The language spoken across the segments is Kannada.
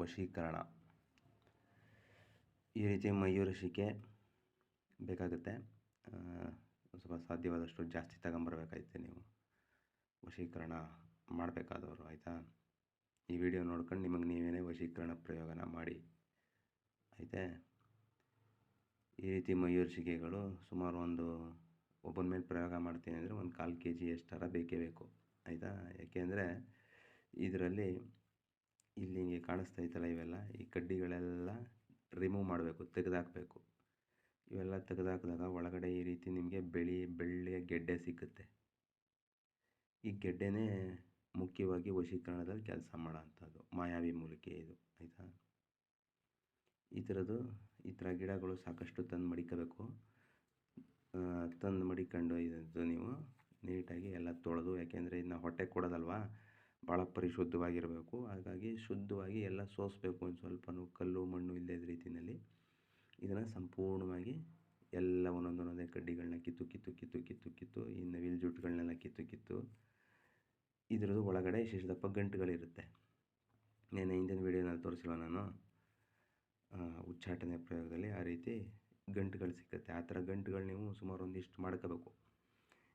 ವಶೀಕರಣ. ಈ ರೀತಿ ಮಯೂರಶಿಕೆ ಬೇಕಾಗುತ್ತೆ. ಸ್ವಲ್ಪ ಸಾಧ್ಯವಾದಷ್ಟು ಜಾಸ್ತಿ ತಗೊಂಬರ್ಬೇಕಾಯ್ತೆ ನೀವು. ವಶೀಕರಣ ಮಾಡಬೇಕಾದವರು, ಆಯಿತಾ? ಈ ವಿಡಿಯೋ ನೋಡ್ಕೊಂಡು ನಿಮಗೆ ನೀವೇನೇ ವಶೀಕರಣ ಪ್ರಯೋಗನ ಮಾಡಿ, ಆಯಿತಾ? ಈ ರೀತಿ ಮಯೂರಶಿಕೆಗಳು ಸುಮಾರು ಒಂದು ಒಬ್ಬನ ಮೇಲೆ ಪ್ರಯೋಗ ಮಾಡ್ತೀನಿ ಅಂದರೆ ಒಂದು ಕಾಲು ಕೆ ಜಿ ಎಷ್ಟರ ಬೇಕೇ ಬೇಕು, ಆಯಿತಾ? ಯಾಕೆಂದರೆ ಇದರಲ್ಲಿ ಇಲ್ಲಿ ಹಿಂಗೆ ಕಾಣಿಸ್ತಾ ಐತಲ್ಲ ಇವೆಲ್ಲ? ಈ ಕಡ್ಡಿಗಳೆಲ್ಲ ರಿಮೂವ್ ಮಾಡಬೇಕು, ತೆಗೆದಾಕಬೇಕು. ಇವೆಲ್ಲ ತೆಗೆದಾಕಿದಾಗ ಒಳಗಡೆ ಈ ರೀತಿ ನಿಮಗೆ ಬೆಳಿ, ಬೆಳ್ಳಿಯ ಗೆಡ್ಡೆ ಸಿಕ್ಕುತ್ತೆ. ಈ ಗೆಡ್ಡೆನೇ ಮುಖ್ಯವಾಗಿ ವಶೀಕರಣದಲ್ಲಿ ಕೆಲಸ ಮಾಡೋ ಅಂಥದ್ದು ಮಾಯಾವಿ ಮೂಲಿಕೆ ಇದು, ಆಯಿತಾ? ಈ ಥರದ್ದು, ಈ ಥರ ಗಿಡಗಳು ಸಾಕಷ್ಟು ತಂದು ಮಡಿಕೋಬೇಕು. ತಂದು ಮಡಿಕೊಂಡು ಇದು ನೀವು ನೀಟಾಗಿ ಎಲ್ಲ ತೊಳೆದು, ಯಾಕೆಂದರೆ ಇದನ್ನ ಹೊಟ್ಟೆ ಕೊಡೋದಲ್ವಾ? ಭಾಳ ಪರಿಶುದ್ಧವಾಗಿರಬೇಕು. ಹಾಗಾಗಿ ಶುದ್ಧವಾಗಿ ಎಲ್ಲ ಸೋಸಬೇಕು ಒಂದು ಸ್ವಲ್ಪನೂ ಕಲ್ಲು, ಮಣ್ಣು ಇಲ್ಲದ ರೀತಿಯಲ್ಲಿ ಇದನ್ನು ಸಂಪೂರ್ಣವಾಗಿ ಎಲ್ಲ ಒಂದೊಂದೊಂದೇ ಕಡ್ಡಿಗಳನ್ನ ಕಿತ್ತು ಕಿತ್ತು ಕಿತ್ತು ಕಿತ್ತು ಕಿತ್ತು ಈ ನವಿಲು ಜುಟ್ಟುಗಳನ್ನೆಲ್ಲ ಕಿತ್ತು ಕಿತ್ತು, ಇದರದ್ದು ಒಳಗಡೆ ಶಿಶುದಪ್ಪ ಗಂಟುಗಳಿರುತ್ತೆ. ನೆನೆ ಹಿಂದಿನ ವೀಡಿಯೋನಲ್ಲಿ ತೋರಿಸಿಲ್ಲ ನಾನು? ಉಚ್ಚಾಟನೆ ಪ್ರಯೋಗದಲ್ಲಿ ಆ ರೀತಿ ಗಂಟುಗಳು ಸಿಕ್ಕುತ್ತೆ. ಆ ಥರ ಗಂಟುಗಳು ನೀವು ಸುಮಾರು ಒಂದಿಷ್ಟು ಮಾಡ್ಕೋಬೇಕು.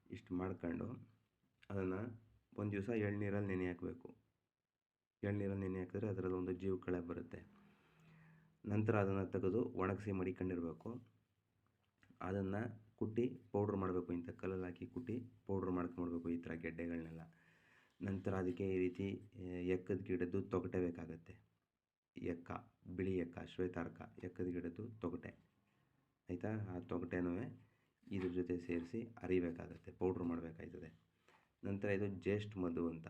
ಇಷ್ಟು ಮಾಡ್ಕೊಂಡು ಅದನ್ನು ಒಂದು ದಿವಸ ಎಳ್ನೀರಲ್ಲಿ ನೆನೆ ಹಾಕಬೇಕು. ಎಳ್ನೀರಲ್ಲಿ ನೆನೆ ಹಾಕಿದ್ರೆ ಅದರಲ್ಲಿ ಒಂದು ಜೀವಕಳೆ ಬರುತ್ತೆ. ನಂತರ ಅದನ್ನು ತೆಗೆದು ಒಣಗಿಸಿ ಮಡಿಕೊಂಡಿರಬೇಕು. ಅದನ್ನು ಕುಟ್ಟಿ ಪೌಡ್ರ್ ಮಾಡಬೇಕು, ಇಂಥ ಕಲ್ಲಲ್ಲಿ ಹಾಕಿ ಕುಟ್ಟಿ ಪೌಡ್ರ್ ಮಾಡ್ಕೊಂಡ್ಬಿಡ್ಬೇಕು ಈ ಥರ ಗೆಡ್ಡೆಗಳನ್ನೆಲ್ಲ ನಂತರ ಅದಕ್ಕೆ ಈ ರೀತಿ ಎಕ್ಕದ ಗಿಡದ್ದು ತೊಗಟೆ ಬೇಕಾಗತ್ತೆ. ಎಕ್ಕ, ಬಿಳಿ ಎಕ್ಕ, ಶ್ವೇತಾರ್ಕ ಎಕ್ಕದ ಗಿಡದ್ದು ತೊಗಟೆ. ಆಯಿತಾ? ಆ ತೊಗಟೆನೂ ಇದ್ರ ಜೊತೆ ಸೇರಿಸಿ ಅರಿಬೇಕಾಗತ್ತೆ, ಪೌಡ್ರ್ ಮಾಡಬೇಕಾಯ್ತದೆ. ನಂತರ ಇದು ಜ್ಯೇಷ್ಠ ಮಧು ಅಂತ.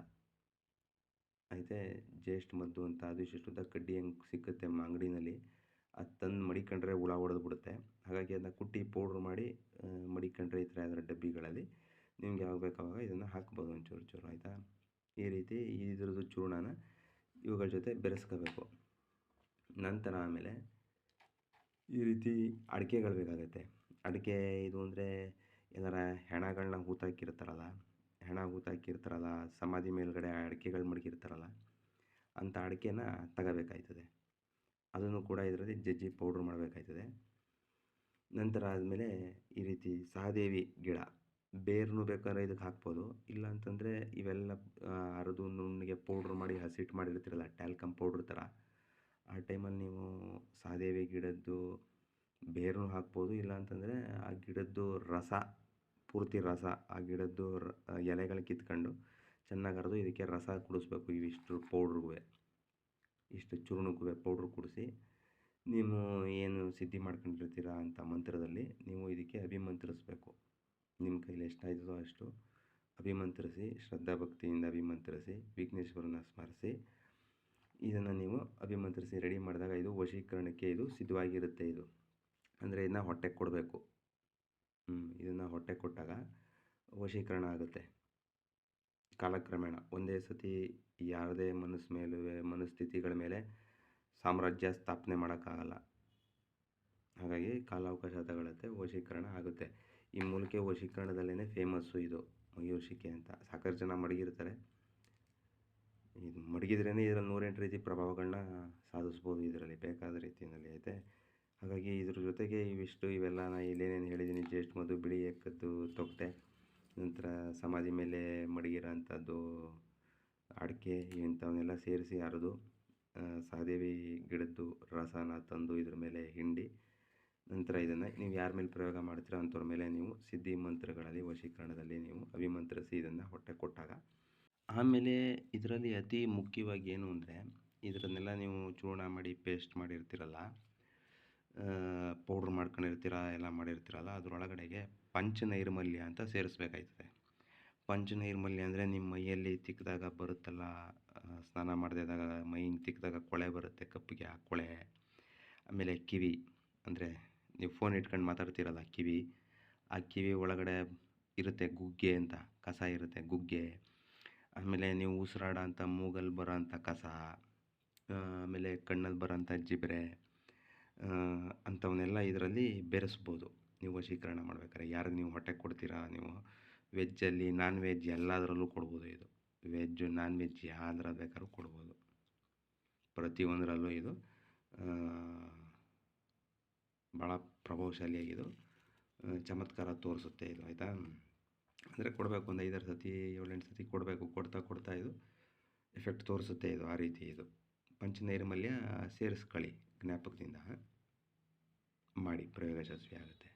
ಐತೆ, ಜ್ಯೇಷ್ಠ ಮದ್ದು ಅಂತ. ಅದು ಇಷ್ಟು ಕಡ್ಡಿ ಹೆಂಗೆ ಸಿಕ್ಕುತ್ತೆ ಅಂಗಡಿನಲ್ಲಿ. ಅದು ತಂದು ಮಡಿಕೊಂಡ್ರೆ ಹುಳ ಹೊಡೆದು ಬಿಡುತ್ತೆ ಹಾಗಾಗಿ ಅದನ್ನ ಕುಟ್ಟಿ ಪೌಡ್ರ್ ಮಾಡಿ ಮಡಿಕೊಂಡ್ರೆ ಈ ಥರ ಅದರ ಡಬ್ಬಿಗಳಲ್ಲಿ ನಿಮ್ಗೆ ಯಾವಾಗ ಬೇಕಾವಾಗ ಇದನ್ನು ಹಾಕ್ಬೋದು ಒಂಚೂರು ಚೂರು ಆಯಿತಾ? ಈ ರೀತಿ ಇದ್ರದ್ದು ಚೂರ್ಣನ ಇವುಗಳ ಜೊತೆ ಬೆರೆಸ್ಕೋಬೇಕು. ನಂತರ ಆಮೇಲೆ ಈ ರೀತಿ ಅಡಿಕೆಗಳು ಬೇಕಾಗುತ್ತೆ. ಅಡಿಕೆ ಇದು ಅಂದರೆ ಏನಾರ ಹೆಣಗಳನ್ನ ಹೂತಾಕಿರ್ತಾರಲ್ಲ ಹೆಣ ಹೂತಾಕಿರ್ತಾರಲ್ಲ ಸಮಾಧಿ ಮೇಲ್ಗಡೆ ಅಡಿಕೆಗಳು ಮಡಗಿರ್ತಾರಲ್ಲ ಅಂಥ ಅಡಿಕೆನ ತಗೋಬೇಕಾಯ್ತದೆ. ಅದನ್ನು ಕೂಡ ಇದರಲ್ಲಿ ಜಜ್ಜಿ ಪೌಡ್ರ್ ಮಾಡಬೇಕಾಯ್ತದೆ. ನಂತರ ಆದಮೇಲೆ ಈ ರೀತಿ ಸಹದೇವಿ ಗಿಡ, ಬೇರ್ನು ಬೇಕಾದ್ರೆ ಇದಕ್ಕೆ ಹಾಕ್ಬೋದು. ಇಲ್ಲ ಅಂತಂದರೆ ಇವೆಲ್ಲ ಅರೆದು ನುಣ್ಣಗೆ ಪೌಡ್ರ್ ಮಾಡಿ ಹಸಿಟ್ಟು ಮಾಡಿರ್ತೀರಲ್ಲ, ಟ್ಯಾಲ್ಕಮ್ ಪೌಡ್ರ್ ಥರ, ಆ ಟೈಮಲ್ಲಿ ನೀವು ಸಹದೇವಿ ಗಿಡದ್ದು ಬೇರನ್ನು ಹಾಕ್ಬೋದು. ಇಲ್ಲ ಅಂತಂದರೆ ಆ ಗಿಡದ್ದು ರಸ ಪೂರ್ತಿ ರಸ ಆ ಗಿಡದ್ದು ರ ಎಲೆಗಳು ಕಿತ್ಕೊಂಡು ಚೆನ್ನಾಗಿ ಅರೆದು ಇದಕ್ಕೆ ರಸ ಕುಡಿಸ್ಬೇಕು ಇವಿಷ್ಟು ಪೌಡ್ರಿಗೂ ಇಷ್ಟು ಚೂರ್ಣಕ್ಕೂ ಪೌಡ್ರ್ ಕುಡಿಸಿ ನೀವು ಏನು ಸಿದ್ಧಿ ಮಾಡ್ಕೊಂಡಿರ್ತೀರ ಅಂತ ಮಂತ್ರದಲ್ಲಿ ನೀವು ಇದಕ್ಕೆ ಅಭಿಮಂತ್ರಿಸ್ಬೇಕು. ನಿಮ್ಮ ಕೈಲಿ ಎಷ್ಟಾಯ್ತದೋ ಅಷ್ಟು ಅಭಿಮಂತ್ರಿಸಿ ಶ್ರದ್ಧಾ ಭಕ್ತಿಯಿಂದ ಅಭಿಮಂತ್ರಿಸಿ, ವಿಘ್ನೇಶ್ವರನ ಸ್ಮರಿಸಿ ಇದನ್ನು ನೀವು ಅಭಿಮಂತ್ರಿಸಿ ರೆಡಿ ಮಾಡಿದಾಗ ಇದು ವಶೀಕರಣಕ್ಕೆ ಇದು ಸಿದ್ಧವಾಗಿರುತ್ತೆ ಇದು. ಅಂದರೆ ಇದನ್ನ ಹೊಟ್ಟೆಗೆ ಕೊಡಬೇಕು. ಇದನ್ನು ಹೊಟ್ಟೆ ಕೊಟ್ಟಾಗ ವಶೀಕರಣ ಆಗುತ್ತೆ. ಕಾಲಕ್ರಮೇಣ ಒಂದೇ ಸತಿ ಯಾರದೇ ಮನಸ್ಸು ಮೇಲೂ, ಮನಸ್ಥಿತಿಗಳ ಮೇಲೆ ಸಾಮ್ರಾಜ್ಯ ಸ್ಥಾಪನೆ ಮಾಡೋಕ್ಕಾಗಲ್ಲ. ಹಾಗಾಗಿ ಕಾಲಾವಕಾಶ ತಗೊಳುತ್ತೆ ವಶೀಕರಣ ಆಗುತ್ತೆ. ಈ ಮೂಲಿಕೆ ವಶೀಕರಣದಲ್ಲೇ ಫೇಮಸ್ಸು ಇದು ಮಯೂರ್ಶಿಕೆ ಅಂತ. ಸಾಕಷ್ಟು ಜನ ಮಡಗಿರ್ತಾರೆ. ಇದು ಮಡಗಿದ್ರೇ ಇದರಲ್ಲಿ ನೂರೆಂಟು ರೀತಿ ಪ್ರಭಾವಗಳನ್ನ ಸಾಧಿಸ್ಬೋದು ಇದರಲ್ಲಿ ಬೇಕಾದ ರೀತಿಯಲ್ಲಿ ಐತೆ. ಹಾಗಾಗಿ ಇದ್ರ ಜೊತೆಗೆ ಇವಿಷ್ಟು ಇವೆಲ್ಲ ನಾ ಇಲ್ಲೇನೇನು ಹೇಳಿದ್ದೀನಿ ಜೇಷ್ಠ ಮಧು ಬಿಳಿ ಎಕ್ಕದ್ದು ತೊಗಟೆ, ನಂತರ ಸಮಾಧಿ ಮೇಲೆ ಮಡಗಿರೋ ಅಂಥದ್ದು ಅಡಿಕೆ ಇಂಥವನ್ನೆಲ್ಲ ಸೇರಿಸಿ ಅರೆದು ಸಹದೇವಿ ಗಿಡದ್ದು ರಸನ ತಂದು ಇದ್ರ ಮೇಲೆ ಹಿಂಡಿ, ನಂತರ ಇದನ್ನು ನೀವು ಯಾರ ಮೇಲೆ ಪ್ರಯೋಗ ಮಾಡ್ತೀರೋ ಅಂಥವ್ರ ಮೇಲೆ ನೀವು ಸಿದ್ಧಿ ಮಂತ್ರಗಳಲ್ಲಿ, ವಶೀಕರಣದಲ್ಲಿ ನೀವು ಅಭಿಮಂತ್ರಿಸಿ ಇದನ್ನು ಹೊಟ್ಟೆ ಕೊಟ್ಟಾಗ. ಆಮೇಲೆ ಇದರಲ್ಲಿ ಅತಿ ಮುಖ್ಯವಾಗಿ ಏನು ಅಂದರೆ, ಇದರನ್ನೆಲ್ಲ ನೀವು ಚೂರ್ಣ ಮಾಡಿ ಪೇಸ್ಟ್ ಮಾಡಿರ್ತೀರಲ್ಲ ಪೌಡ್ರ್ ಮಾಡ್ಕೊಂಡಿರ್ತೀರ, ಎಲ್ಲ ಮಾಡಿರ್ತೀರಲ್ಲ, ಅದರೊಳಗಡೆಗೆ ಪಂಚನೈರ್ಮಲ್ಯ ಅಂತ ಸೇರಿಸ್ಬೇಕಾಯ್ತದೆ. ಪಂಚನೈರ್ಮಲ್ಯ ಅಂದರೆ ನಿಮ್ಮ ಮೈಯಲ್ಲಿ ತಿಕ್ಕಿದಾಗ ಬರುತ್ತಲ್ಲ ಸ್ನಾನ ಸ್ನಾನ ಮಾಡಿದಾಗ ಮೈ ತಿಕ್ಕಿದಾಗ ಕೊಳೆ ಬರುತ್ತೆ, ಕಪ್ಪಿಗೆ ಆ ಕೊಳೆ, ಆಮೇಲೆ ಕಿವಿ ಅಂದರೆ ನೀವು ಫೋನ್ ಇಟ್ಕೊಂಡು ಮಾತಾಡ್ತೀರಲ್ಲ ಕಿವಿ, ಆ ಕಿವಿ ಒಳಗಡೆ ಇರುತ್ತೆ ಗುಗ್ಗೆ ಅಂತ, ಕಸ ಇರುತ್ತೆ ಗುಗ್ಗೆ. ಆಮೇಲೆ ನೀವು ಉಸಿರಾಡೋ ಅಂಥ ಮೂಗಲ್ಲಿ ಬರೋ ಅಂಥ ಕಸ ಆಮೇಲೆ ಕಣ್ಣಲ್ಲಿ ಬರೋಂಥ ಜಿಬ್ರೆ ಅಂಥವನ್ನೆಲ್ಲ ಇದರಲ್ಲಿ ಬೆರೆಸ್ಬೋದು. ನೀವು ವಶೀಕರಣ ಮಾಡ್ಬೇಕಾದ್ರೆ ಯಾರಿಗೆ ನೀವು ಹೊಟ್ಟೆ ಕೊಡ್ತೀರಾ? ನೀವು ವೆಜ್ಜಲ್ಲಿ ನಾನ್ ವೆಜ್ ಎಲ್ಲದರಲ್ಲೂ ಕೊಡ್ಬೋದು ಇದು. ವೆಜ್ಜು ನಾನ್ ವೆಜ್ ಯಾವ್ದ್ರಲ್ಲಿ ಬೇಕಾದ್ರೂ ಕೊಡ್ಬೋದು. ಪ್ರತಿಯೊಂದರಲ್ಲೂ ಇದು ಭಾಳ ಪ್ರಭಾವಶಾಲಿಯಾಗಿದ್ದು ಚಮತ್ಕಾರ ತೋರಿಸುತ್ತೆ ಇದು, ಆಯಿತಾ? ಅಂದರೆ ಕೊಡಬೇಕು, ಒಂದು ಐದಾರು ಸತಿ, ಏಳೆಂಟು ಸತಿ ಕೊಡಬೇಕು, ಕೊಡ್ತಾ ಕೊಡ್ತಾ ಇದು ಎಫೆಕ್ಟ್ ತೋರಿಸುತ್ತೆ ಇದು, ಆ ರೀತಿ ಇದು. ಪಂಚನೈರ್ಮಲ್ಯ ಸೇರಿಸ್ಕೊಳ್ಳಿ. ಜ್ಞಾಪಕದಿಂದ ಮಾಡಿ ಪ್ರಯೋಗ ಯಶಸ್ವಿ ಆಗುತ್ತೆ